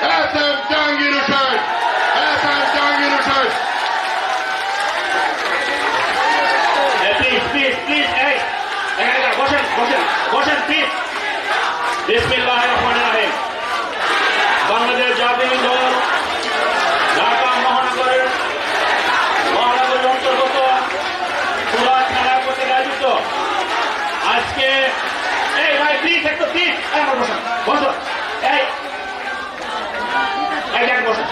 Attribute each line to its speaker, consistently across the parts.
Speaker 1: S M Jahangir Hossain S M Jahangir Hossain
Speaker 2: please please please এই এখানে বসেন বসেন বসেন প্লিজ বিসমিল্লাহ রহমান রাহিম বাংলাদেশ জাতীয় দল ঢাকা মহানগরের মহানগরের অন্তর্গত পুরা থানা কর্তৃক আয়োজিত আজকে এই ভাই প্লিজ একটু প্লিজ বসেন বসুন এই এই দেখেন বসেন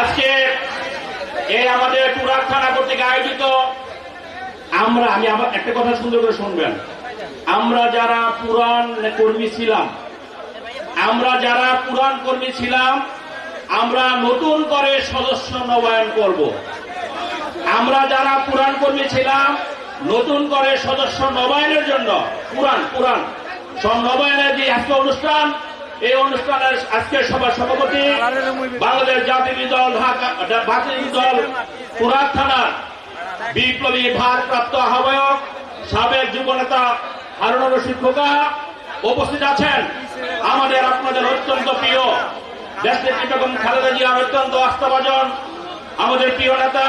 Speaker 2: আজকে এই আমাদের টুরাক থানা কর্তৃক আয়োজিত। আমরা, আমি আবার একটা কথা সুন্দর করে শুনবেন। আমরা যারা পুরাণ কর্মী ছিলাম, আমরা যারা পুরাণ কর্মী ছিলাম, আমরা নতুন করে সদস্য নবায়ন করব। আমরা যারা পুরাণ কর্মী ছিলাম, নতুন করে সদস্য নবায়নের জন্য, পুরাণ পুরাণ, সব নবায়নের যে আজকে অনুষ্ঠান এই অনুষ্ঠানের আজকের সভার সভাপতি বাংলাদেশ জাতীয় দল জাতীয় দল, পুরান থানার বিপ্লবী ভারপ্রাপ্ত আহ্বায়ক, সাবেক যুবনেতা হারুন রশিদ খোকা উপস্থিত আছেন। আমাদের আপনাদের অত্যন্ত প্রিয় দেশনেত্রী বেগম খালেদা জিয়ার অত্যন্ত আস্থাভাজন আমাদের প্রিয় নেতা,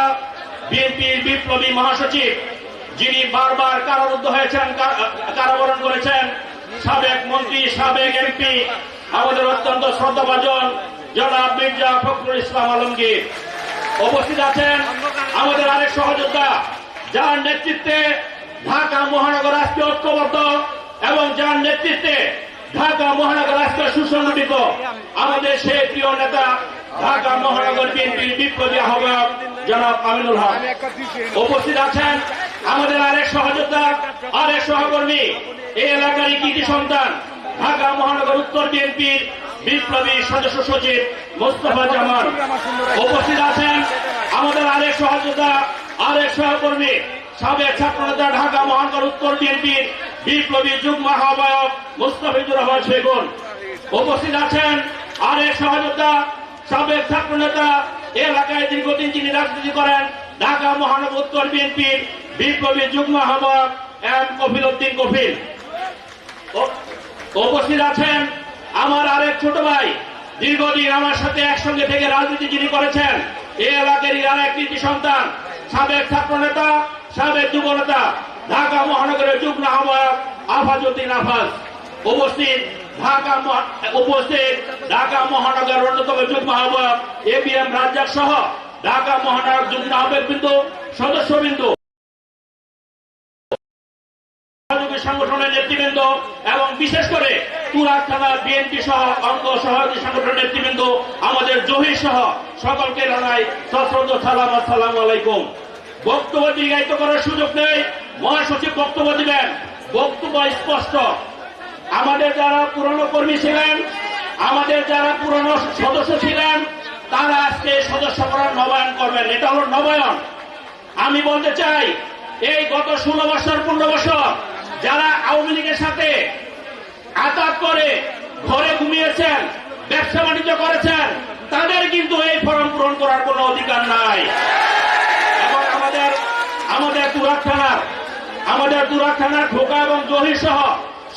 Speaker 2: বিএনপির বিপ্লবী মহাসচিব, যিনি বারবার কারারুদ্ধ হয়েছেন কারাবরণ করেছেন, সাবেক মন্ত্রী, সাবেক এমপি আমাদের অত্যন্ত শ্রদ্ধাভাজন জনাব মির্জা ফখরুল ইসলাম আলমগীর। উপস্থিত আছেন আমাদের আরেক সহযোদ্ধা, যার নেতৃত্বে ঢাকা মহানগর আজকে ঐক্যবদ্ধ এবং যার নেতৃত্বে ঢাকা মহানগর আজকে সুসংগঠিত আমাদের সেই প্রিয় নেতা ঢাকা মহানগর বিএনপির বিপ্লবী আহ্বায়ক জনাব আমিনুল হক। উপস্থিত আছেন আমাদের আরেক সহযোদ্ধা, আরেক সহকর্মী, এই এলাকারই কৃতি সন্তান ঢাকা মহানগর উত্তর বিএনপির বিপ্লবী সদস্য সচিব মোস্তফা জামান উপস্থিত আছেন আমাদের আরেক সহযোদ্ধা, আরেক সহকর্মী, সাবেক ছাত্রনেতা ঢাকা মহানগর উত্তর বিএনপির বিপ্লবী যুগ্ম আহ্বায়ক মুস্তাফিজুর রহমান শেগুন উপস্থিত আছেন আরেক সহযোদ্ধা, সাবেক ছাত্রনেতা, এলাকায় দীর্ঘদিন যিনি রাজনীতি করেন, ঢাকা মহানগর উত্তর বিএনপির বিপ্লবী যুগ্ম আহ্বায়ক এম কফিল উদ্দিন কফিল। উপস্থিত আছেন আমার আরেক ছোট ভাই। দীর্ঘদিন আমার সাথে একসঙ্গে থেকে রাজনীতি যিনি করেছেন এই এলাকারই আরেক কৃতি সন্তান, সাবেক ছাত্র নেতা, সাবেক যুব নেতা, ঢাকা মহানগরের যুগ্ম আহ্বায়ক আফাজউদ্দিন আফাজ। উপস্থিত ঢাকা উপস্থিত ঢাকা মহানগর অন্যতম যুগ্ম আহ্বায়ক এ বি এম রাজ্জাক সহ ঢাকা মহানগর যুগ্ম আহ্বায়ক বিন্দু সদস্য সংগঠনের নেতৃবৃন্দ এবং বিশেষ করে তুরাক থানা বিএনপি সহ অঙ্গ সহযোগী সংগঠনের নেতৃবৃন্দ, আমাদের জহির সহ সকলকে জানাই সশ্রদ্ধ সালাম আসসালাম আলাইকুম। বক্তব্য দীর্ঘায়িত করার সুযোগ নেই, মহাসচিব বক্তব্য দিবেন। বক্তব্য স্পষ্ট। আমাদের যারা পুরনো কর্মী ছিলেন, আমাদের যারা পুরনো সদস্য ছিলেন, তারা আজকে সদস্য করার নবায়ন করবেন। এটা হলো নবায়ন। আমি বলতে চাই, এই গত ষোলো বছর, পনেরো বছর যারা আওয়ামী লীগের সাথে আতাত করে ঘরে ঘুমিয়েছেন, ব্যবসা বাণিজ্য করেছেন, তাদের কিন্তু এই ফর্ম পূরণ করার কোনো অধিকার নাই। এবং আমাদের আমাদের তুরাক থানার, আমাদের তুরাক থানার ঢোকা এবং জহির সহ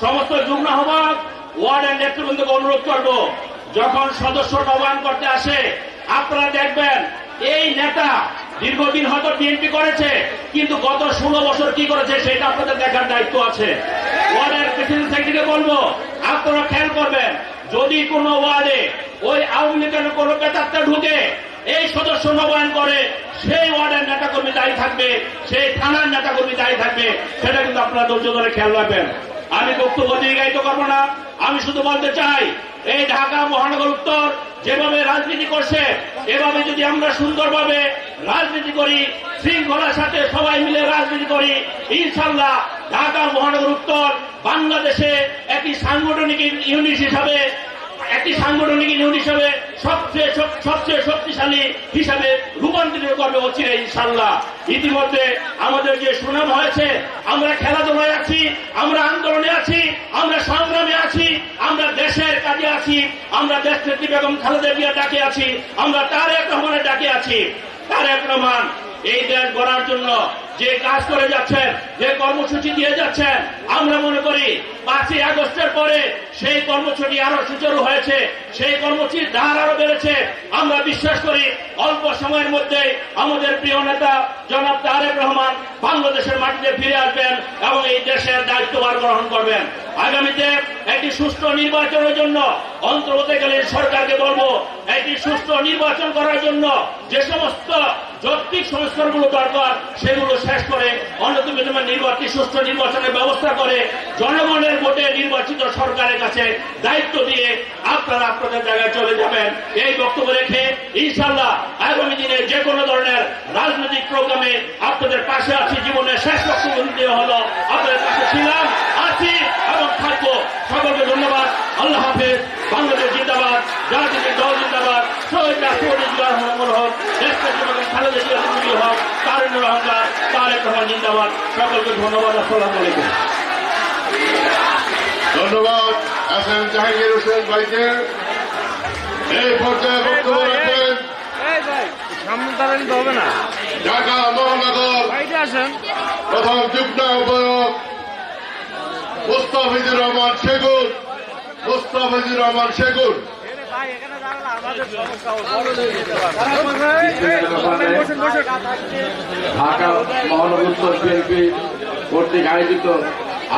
Speaker 2: সমস্ত যুগ্ম আহ্বায়ক, ওয়ার্ডের নেতৃবৃন্দকে অনুরোধ করব, যখন সদস্য নবায়ন করতে আসে, আপনারা দেখবেন এই নেতা দীর্ঘদিন হয়তো বিএনপি করেছে, কিন্তু গত ষোলো বছর কি করেছে সেটা আপনাদের দেখার দায়িত্ব আছে। ওয়ার্ডের প্রেসিডেন্ট সেক্রেটারি বলব, আপনারা খেয়াল করবেন, যদি কোনো ওয়ার্ডে ওই আওয়ামী লীগের কোনো বেতাত্তা ঢুকে এই সদস্য নবায়ন করে, সেই ওয়ার্ডের নেতাকর্মী দায়ী থাকবে, সেই থানার নেতাকর্মী দায়ী থাকবে, সেটা কিন্তু আপনারা ধৈর্য ধরে খেয়াল রাখবেন। আমি বক্তব্য দীর্ঘায়িত করব না, আমি শুধু বলতে চাই, এই ঢাকা মহানগর উত্তর যেভাবে রাজনীতি করছে, এভাবে যদি আমরা সুন্দরভাবে রাজনীতি করি, শৃঙ্খলার সাথে সবাই মিলে রাজনীতি করি, ইনশাল্লাহ ঢাকা মহানগর উত্তর বাংলাদেশে একটি সাংগঠনিক ইউনিট হিসাবে, একটি সাংগঠনিক ইউনিট হিসাবে সবচেয়ে সবচেয়ে শক্তিশালী হিসাবে করবে অচিরে ইনশাল্লাহ ইতিমধ্যে আমাদের যে সুনাম হয়েছে, আমরা খেলাধুলায় আছি, আমরা আন্দোলনে আছি, আমরা সংগ্রামে আছি, আমরা দেশের কাজে আছি, আমরা দেশ নেত্রী বেগম খালেদা জিয়া ডাকে আছি, আমরা তার তারেক রহমানের ডাকে আছি। তার তারেক রহমান এই দেশ গড়ার জন্য যে কাজ করে যাচ্ছেন, যে কর্মসূচি দিয়ে যাচ্ছেন, আমরা মনে করি পাঁচই আগস্টের পরে সেই কর্মসূচি আরও সুচারু হয়েছে, সেই কর্মসূচির ধার আরও বেড়েছে। আমরা বিশ্বাস করি অল্প সময়ের মধ্যে আমাদের প্রিয় নেতা জনাব তারেক রহমান বাংলাদেশের মাটিতে ফিরে আসবেন এবং এই দেশের দায়িত্বভার গ্রহণ করবেন। আগামীতে একটি সুষ্ঠু নির্বাচনের জন্য অন্তর্বর্তীকালীন সরকারকে বলব, একটি সুষ্ঠু নির্বাচন করার জন্য যে সমস্ত যৌক্তিক সংস্কারগুলো দরকার সেগুলো শেষ করে অন্যতম নির্বাচনী, সুষ্ঠু নির্বাচনের ব্যবস্থা করে জনগণের ভোটে নির্বাচিত সরকারের কাছে দায়িত্ব দিয়ে আপনারা আপনাদের জায়গায় চলে যাবেন। এই বক্তব্য রেখে ইনশাল্লাহ আগামী দিনে যে কোনো ধরনের রাজনৈতিক প্রোগ্রামে আপনাদের পাশে আছি। জীবনের শেষ বক্তব্য দিতে হলো আপনাদের পাশে ছিলাম, আছি এবং থাকব। সকলকে ধন্যবাদ। আল্লাহ হাফেজ। বাংলাদেশ জিন্দাবাদ। জাতীয় দল শহীদ রাষ্ট্রপতি জিয়া রহমান হক দেশপ্রেসিডেন্ট খালেদা জিয়া জিন্দাবাদ হক তারেন্দ্র রহমান তারেক রহমান জিন্দাবাদ। সকলকে ধন্যবাদ আসসালামু আলাইকুম।
Speaker 1: ধন্যবাদ এস এম জাহাঙ্গীর হোসেন ভাইকে। এই পর্যায়ে বক্তব্য রাখবেন
Speaker 3: ভাই সামনে দাঁড়ালে তো হবে না।
Speaker 1: ঢাকা মহানগর।
Speaker 3: আসেন।
Speaker 1: প্রথম যুগ্ম আহ্বায়ক মুস্তাফিজুর রহমান শেগুন মুস্তাফিজুর রহমান শেগুন
Speaker 4: ঢাকা মহানগর বিএনপি কর্তৃক আয়োজিত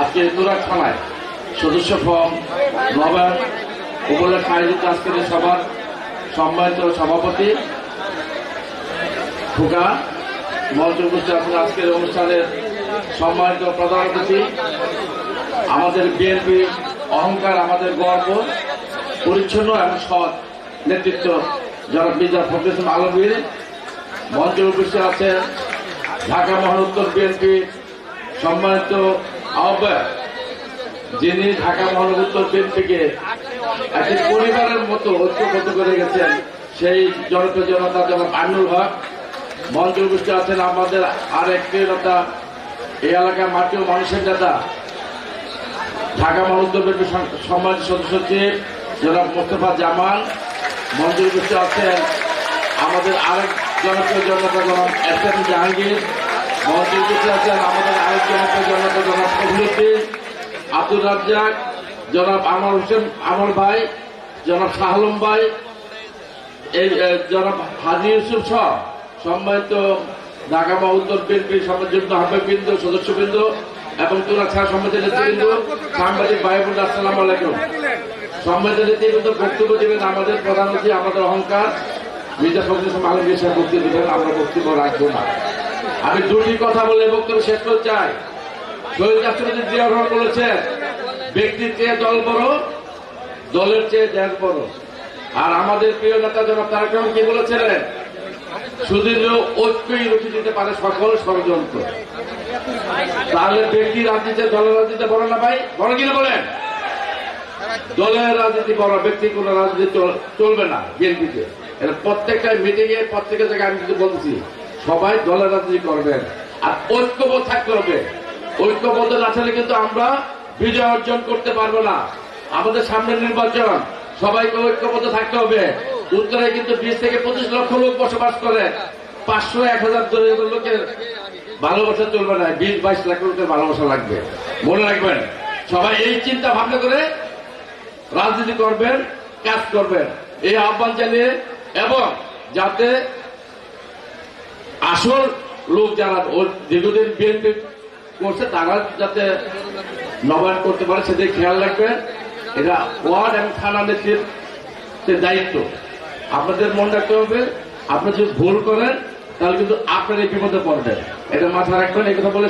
Speaker 4: আজকে তুরাক থানায় সদস্য ফর্ম নবায়ন উপলক্ষে আয়োজিত আজকের সভার সম্মানিত সভাপতি ফুকা, মঞ্চ উপস্থিত আজকের অনুষ্ঠানের সম্মানিত প্রধান অতিথি, আমাদের বিএনপি অহংকার, আমাদের গর্ব পরিচ্ছন্ন এবং সৎ নেতৃত্ব যারা মির্জা ফখরুল আলমগীর মঞ্চে উপস্থিত আছেন ঢাকা মহানগর বিএনপি সম্মানিত আহ্বায়ক, যিনি ঢাকা মহানগর বিএনপিকে একটি পরিবারের মতো ঐক্যবদ্ধ করে গেছেন সেই জনপ্রিয় জনতা জনাব আনুর হক মঞ্চে উপস্থিত আছেন আমাদের আর একটি নেতা, এই এলাকার মাটি ও মানুষের নেতা, ঢাকা মহানগর বিএনপি সম- সম্মানিত সদস্য জনাব মোস্তফা জামান মঞ্চে উপস্থিত আছেন, আমাদের আরেক জনপ্রিয় জনতা জনাব এস এম জাহাঙ্গীর মঞ্চে উপস্থিত আছেন, আমাদের আরেক জনপ্রিয় জনতা জনাব ফখরুদ্দিন আব্দুল রাজ্জাক, জনাব আমর হোসেন আমর ভাই, জনাব শাহলম ভাই, এই জনাব হাজি ইউসুফ সহ সম্মানিত ঢাকা মহাউত্তর বিএনপির সমাজযুক্ত আহ্বায়কবৃন্দ সদস্যবৃন্দ এবং তোরা ছাড়া নেতৃবৃন্দ সাংবাদিক ভাই বোন আসসালামু আলাইকুম। সম্মানিত নেতৃবৃন্দ বক্তব্য দেবেন আমাদের প্রধানমন্ত্রী আমাদের অহংকার। মির্জা ফখরুল ইসলাম আলমগীর সাহেব বক্তব্য দেবেন আমরা বক্তব্য রাখব না। আমি দুটি কথা বলে বক্তব্য শেষ করতে চাই। শহীদ রাষ্ট্রপতি জিয়া রহমান বলেছেন ব্যক্তির চেয়ে দল বড় দলের চেয়ে দেশ বড়। আর আমাদের প্রিয় নেতা জনাব তারেক রহমান কি বলেছিলেন? শুধু ঐক্যই রুখে দিতে পারে সকল ষড়যন্ত্র। তাহলে ব্যক্তি রাজনীতি, দলের রাজনীতি বড় না ভাই। বড় কিনা বলেন? দলের রাজনীতি বড় ব্যক্তি কোন রাজনীতি চলবে না বিএনপিতে। এটা প্রত্যেকটা মিটিং এ প্রত্যেকটা জায়গায় আমি কিন্তু বলছি সবাই দলের রাজনীতি করবেন। আর ঐক্যবোধ থাকতে হবে। ঐক্যবদ্ধ না থাকলে কিন্তু আমরা বিজয় অর্জন করতে পারব না। আমাদের সামনে নির্বাচন, সবাইকে ঐক্যবদ্ধ থাকতে হবে। উত্তরে কিন্তু বিশ থেকে পঁচিশ লক্ষ লোক বসবাস করে। পাঁচশো এক হাজার লোকের ভালোবাসা চলবে না, বিশ, বাইশ লাখ লোকের ভালোবাসা লাগবে। মনে রাখবেন, সবাই এই চিন্তা ভাবনা করে রাজনীতি করবেন, কাজ করবেন। এই আহ্বান জানিয়ে এবং যাতে আসল লোক যারা দীর্ঘদিন বিএনপি করছে, তারা যাতে নবায়ন করতে পারে, সেদিকে খেয়াল রাখবেন। এটা ওয়ার্ড এবং থানা নেতৃত্বের দায়িত্ব। আপনাদের মনে রাখতে হবে, আপনি যদি ভুল করেন, তাহলে কিন্তু আপনার এই বিপদে পড়বেন। এটা মাথায় রাখবেন এই কথা বলে